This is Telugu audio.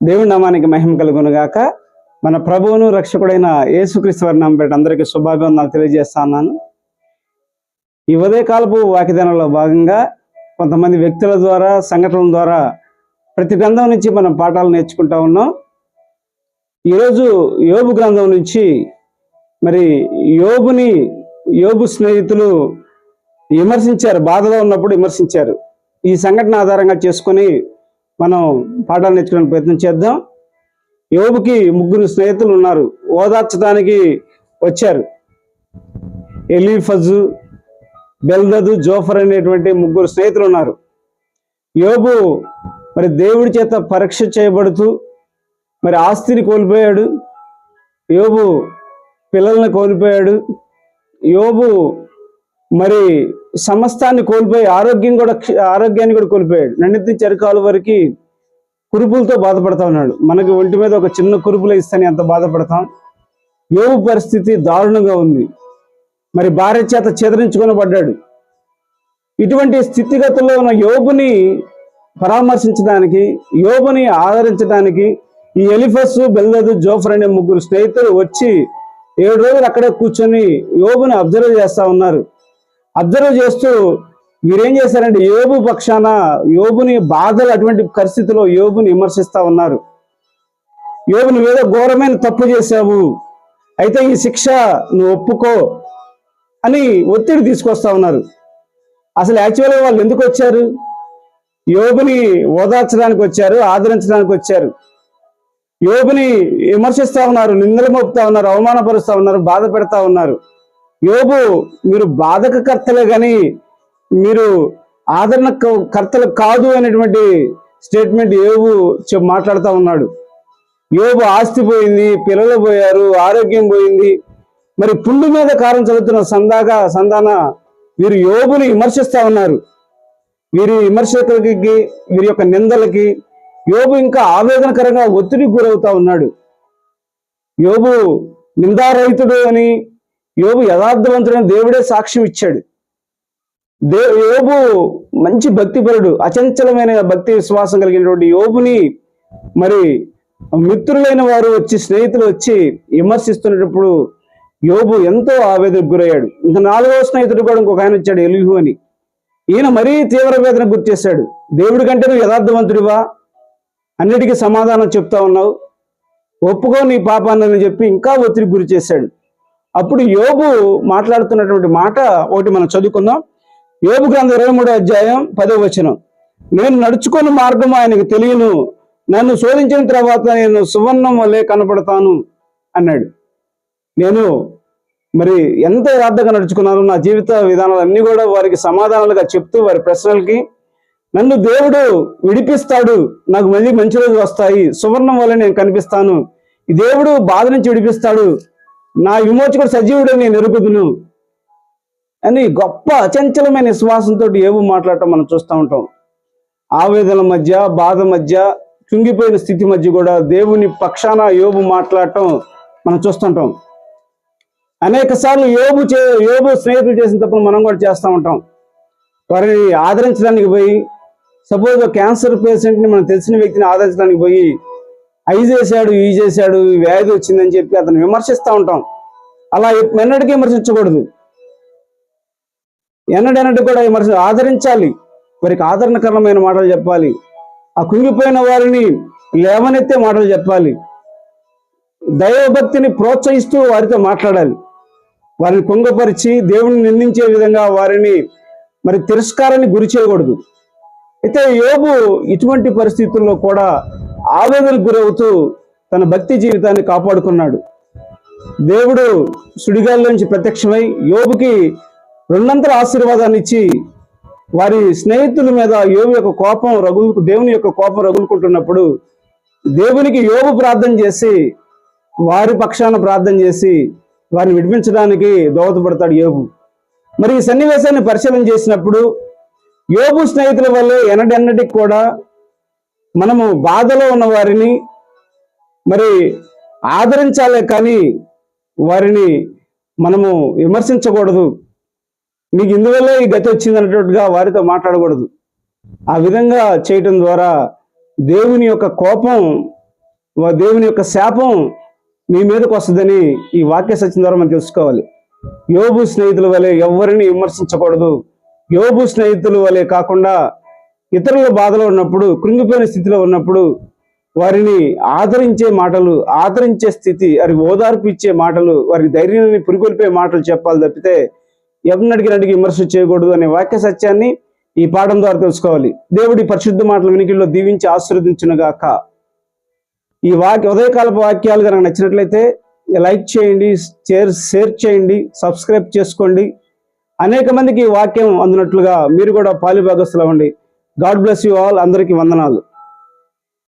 దేవుడి నామానికి మహిమ కలుగునుగాక. మన ప్రభువును రక్షకుడైన యేసుక్రీస్తు వారి నామపేట అందరికీ శుభాభివందనాలు తెలియజేస్తా ఉన్నాను ఈ ఉదయకాలపు వాకిదానంలో భాగంగా కొంతమంది వ్యక్తుల ద్వారా సంఘటనల ద్వారా ప్రతి గ్రంథం నుంచి మనం పాఠాలు నేర్చుకుంటా ఉన్నాం. ఈరోజు యోబు గ్రంథం నుంచి మరి యోబుని యోబు స్నేహితులు విమర్శించారు బాధలో ఉన్నప్పుడు విమర్శించారు. ఈ సంఘటన ఆధారంగా చేసుకొని మనం పాఠాలు నేర్చుకోవడానికి ప్రయత్నం చేద్దాం. యోబుకి ముగ్గురు స్నేహితులు ఉన్నారు. ఓదార్చడానికి వచ్చారు. ఎలీఫజు బెల్దదు జోఫర్ అనేటువంటి ముగ్గురు స్నేహితులు ఉన్నారు. యోబు మరి దేవుడి చేత పరీక్ష చేయబడుతూ మరి ఆస్తిని కోల్పోయాడు. యోబు పిల్లల్ని కోల్పోయాడు. యోబు మరి సమస్తాన్ని కోల్పోయి ఆరోగ్యం కూడా క్ష- ఆరోగ్యాన్ని కూడా కోల్పోయాడు. నన్నెత్తి చెరకాలు వరకు కురుపులతో బాధపడతా ఉన్నాడు. మనకి ఒంటి మీద ఒక చిన్న కురుపులు ఇస్తాను ఎంత బాధపడతాం. యోగు పరిస్థితి దారుణంగా ఉంది. మరి భార్య చేత చెదరించుకొని పడ్డాడు ఇటువంటి స్థితిగతుల్లో ఉన్న యోగుని పరామర్శించడానికి యోగుని ఆదరించడానికి ఈ ఎలిఫస్ బెల్లదు జోఫర్ అనే ముగ్గురు స్నేహితులు వచ్చి ఏడు రోజులు అక్కడే కూర్చొని యోగుని అబ్జర్వ్ చేస్తూ ఉన్నారు. అబ్జర్వ్ చేస్తూ మీరేం చేశారంటే యోబు పక్షాన యోబుని బాధలు అటువంటి పరిస్థితిలో యోబుని విమర్శిస్తా ఉన్నారు. యోబు నువ్వేదో ఘోరమైన తప్పు చేశావు. అయితే ఈ శిక్ష నువ్వు ఒప్పుకో అని ఒత్తిడి తీసుకొస్తా ఉన్నారు. అసలు యాక్చువల్గా వాళ్ళు ఎందుకు వచ్చారు? యోబుని ఓదార్చడానికి వచ్చారు ఆదరించడానికి వచ్చారు. యోబుని విమర్శిస్తా ఉన్నారు నిందలు మోపుతా ఉన్నారు అవమానపరుస్తా ఉన్నారు బాధ పెడతా ఉన్నారు. యోగు మీరు బాధక కర్తలే కానీ మీరు ఆదరణ కర్తలు కాదు అనేటువంటి స్టేట్మెంట్ యోగు చెప్ మాట్లాడుతూ ఉన్నాడు. యోగు ఆస్తి పోయింది పిల్లలు పోయారు ఆరోగ్యం పోయింది. మరి పుండు మీద కారం చదువుతున్న సందాగా సందాన వీరు యోగుని విమర్శిస్తూ ఉన్నారు. వీరి విమర్శకులకి వీరి యొక్క నిందలకి యోబు ఇంకా ఆవేదనకరంగా ఒత్తిడికి గురవుతా ఉన్నాడు. యోబు నిందారహితుడు అని యోబు యథార్థవంతుడని దేవుడే సాక్ష్యం ఇచ్చాడు. దే యోబు మంచి భక్తిపరుడు అచంచలమైన భక్తి విశ్వాసం కలిగినటువంటి యోబుని మరి మిత్రులైన వారు వచ్చి స్నేహితులు వచ్చి విమర్శిస్తున్నప్పుడు యోబు ఎంతో ఆవేదనకు గురయ్యాడు. ఇంకా నాలుగవ స్నేహితుడు కూడా ఇంకొక ఆయన వచ్చాడు ఎలుహు అని. ఈయన మరీ తీవ్ర వేదన గుర్తు చేశాడు. దేవుడి కంటే నువ్వు యథార్థవంతుడివా? అన్నిటికీ సమాధానం చెప్తా ఉన్నావు. ఒప్పుకో నీ పాపాన్ని చెప్పి ఇంకా ఒత్తిడి గురి చేశాడు. అప్పుడు యోబు మాట్లాడుతున్నటువంటి మాట ఒకటి మనం చదువుకుందాం. యోబు గ్రంథం ఇరవై మూడో అధ్యాయం పదో వచనం. నేను నడుచుకున్న మార్గం ఆయనకు తెలియను. నన్ను శోధించిన తర్వాత నేను సువర్ణం వల్లే కనపడతాను అన్నాడు. నేను మరి ఎంత యథార్థంగా నడుచుకున్నాను నా జీవిత విధానాలు అన్నీ కూడా వారికి సమాధానాలుగా చెప్తూ వారి ప్రశ్నలకి నన్ను దేవుడు విడిపిస్తాడు. నాకు మళ్ళీ మంచి రోజులు వస్తాయి. సువర్ణం వల్ల నేను కనిపిస్తాను. దేవుడు బాధ నుంచి విడిపిస్తాడు. నా విమోచకుడు సజీవుడు నేను ఎరుగుదును. అని గొప్ప అచంచలమైన విశ్వాసంతో ఏవు మాట్లాడటం మనం చూస్తూ ఉంటాం. ఆవేదన మధ్య బాధ మధ్య కుంగిపోయిన స్థితి మధ్య కూడా దేవుని పక్షాన యోబు మాట్లాడటం మనం చూస్తుంటాం అనేక సార్లు యోబు చే యోబు స్నేహితులు చేసిన తప్పుడు మనం కూడా చేస్తూ ఉంటాం. వారిని ఆదరించడానికి పోయి సపోజ్ క్యాన్సర్ పేషెంట్ని మనం తెలిసిన వ్యక్తిని ఆదరించడానికి పోయి అయి చేశాడు ఈ చేశాడు వ్యాధి వచ్చిందని చెప్పి అతను విమర్శిస్తూ ఉంటాం. అలా ఎప్- ఎన్నటికీ విమర్శించకూడదు. ఎన్నడెన్నటి కూడా విమర్శ ఆదరించాలి. వారికి ఆదరణకరమైన మాటలు చెప్పాలి. ఆ కుంగిపోయిన వారిని లేవనెత్తే మాటలు చెప్పాలి. దైవభక్తిని ప్రోత్సహిస్తూ వారితో మాట్లాడాలి. వారిని కుంగపరిచి దేవుని నిందించే విధంగా వారిని మరి తిరస్కారాన్ని గురి చేయకూడదు. అయితే యోబు ఇటువంటి పరిస్థితుల్లో కూడా ఆవేదనకు గురవుతూ తన భక్తి జీవితాన్ని కాపాడుకున్నాడు. దేవుడు సుడిగాల్లోంచి ప్రత్యక్షమై యోబుకి రెండంతల ఆశీర్వాదాన్ని ఇచ్చి వారి స్నేహితుల మీద యోబు యొక్క కోపం రగులు దేవుని యొక్క కోపం రగులుకుంటున్నప్పుడు దేవునికి యోబు ప్రార్థన చేసి వారి పక్షాన ప్రార్థన చేసి వారిని విడిపించడానికి దోహదపడతాడు యోబు. మరి ఈ సన్నివేశాన్ని పరిశీలన చేసినప్పుడు యోబు స్నేహితుల వల్లే ఎన్నడెన్నటికి కూడా మనము బాధలో ఉన్న వారిని మరి ఆదరించాలే కానీ వారిని మనము విమర్శించకూడదు. మీకు ఇందువల్లే ఈ గతి వచ్చింది అన్నట్టుగా వారితో మాట్లాడకూడదు. ఆ విధంగా చేయటం ద్వారా దేవుని యొక్క కోపం వా- దేవుని యొక్క శాపం మీ మీదకు వస్తుందని ఈ వాక్య సత్యం ద్వారా మనం తెలుసుకోవాలి. యోబు స్నేహితుల వలె ఎవరిని విమర్శించకూడదు. యోబు స్నేహితుల వలె కాకుండా ఇతరుల బాధలో ఉన్నప్పుడు కృంగిపోయిన స్థితిలో ఉన్నప్పుడు వారిని ఆదరించే మాటలు ఆదరించే స్థితి వారికి ఓదార్పు ఇచ్చే మాటలు వారి ధైర్యాన్ని పురికొల్పే మాటలు చెప్పాలి తప్పితే ఎవరినడికి నడికి విమర్శ చేయకూడదు అనే వాక్య సత్యాన్ని ఈ పాఠం ద్వారా తెలుసుకోవాలి. దేవుడి పరిశుద్ధ మాటలు వినికిల్లో దీవించి ఆశీర్వదించునుగాక. ఈ వాక్య ఉదయకాలపు వాక్యాలు కనుక నచ్చినట్లయితే లైక్ చేయండి షేర్ షేర్ చేయండి సబ్స్క్రైబ్ చేసుకోండి. అనేక మందికి ఈ వాక్యం అందినట్లుగా మీరు కూడా పాలిభాగస్తులు అవ్వండి గాడ్ బ్లెస్ యూ ఆల్ అందరికీ వందనాలు.